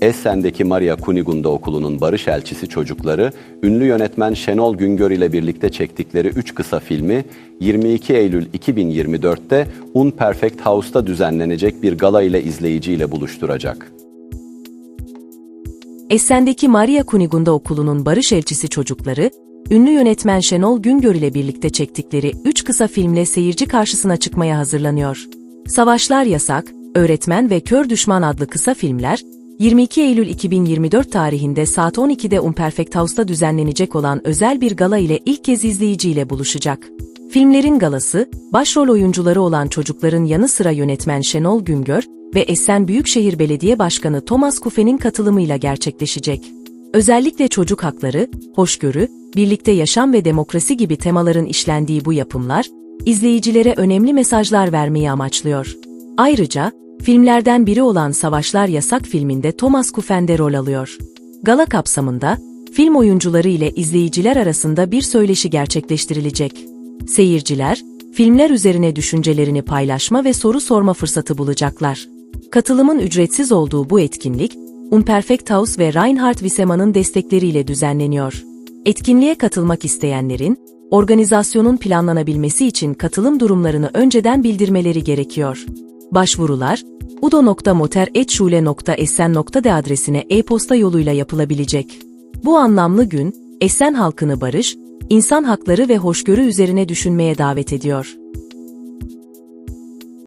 Essen'deki Maria Kunigunda Okulu'nun barış elçisi çocukları, ünlü yönetmen Şenol Güngör ile birlikte çektikleri 3 kısa filmi 22 Eylül 2024'te Un Perfect House'ta düzenlenecek bir gala ile izleyiciyle buluşturacak. Essen'deki Maria Kunigunda Okulu'nun barış elçisi çocukları, ünlü yönetmen Şenol Güngör ile birlikte çektikleri 3 kısa filmle seyirci karşısına çıkmaya hazırlanıyor. Savaşlar Yasak, Öğretmen ve Kör Düşman adlı kısa filmler, 22 Eylül 2024 tarihinde saat 12'de Unperfect House'ta düzenlenecek olan özel bir gala ile ilk kez izleyiciyle buluşacak. Filmlerin galası, başrol oyuncuları olan çocukların yanı sıra yönetmen Şenol Güngör ve Essen Büyükşehir Belediye Başkanı Thomas Kufe'nin katılımıyla gerçekleşecek. Özellikle çocuk hakları, hoşgörü, birlikte yaşam ve demokrasi gibi temaların işlendiği bu yapımlar, izleyicilere önemli mesajlar vermeyi amaçlıyor. Ayrıca, filmlerden biri olan Savaşlar Yasak filminde Thomas Kufen de rol alıyor. Gala kapsamında, film oyuncuları ile izleyiciler arasında bir söyleşi gerçekleştirilecek. Seyirciler, filmler üzerine düşüncelerini paylaşma ve soru sorma fırsatı bulacaklar. Katılımın ücretsiz olduğu bu etkinlik, Unperfect House ve Reinhard Wissemann'ın destekleriyle düzenleniyor. Etkinliğe katılmak isteyenlerin, organizasyonun planlanabilmesi için katılım durumlarını önceden bildirmeleri gerekiyor. Başvurular, udo.moter.şule.essen.de adresine e-posta yoluyla yapılabilecek. Bu anlamlı gün, Essen halkını barış, insan hakları ve hoşgörü üzerine düşünmeye davet ediyor.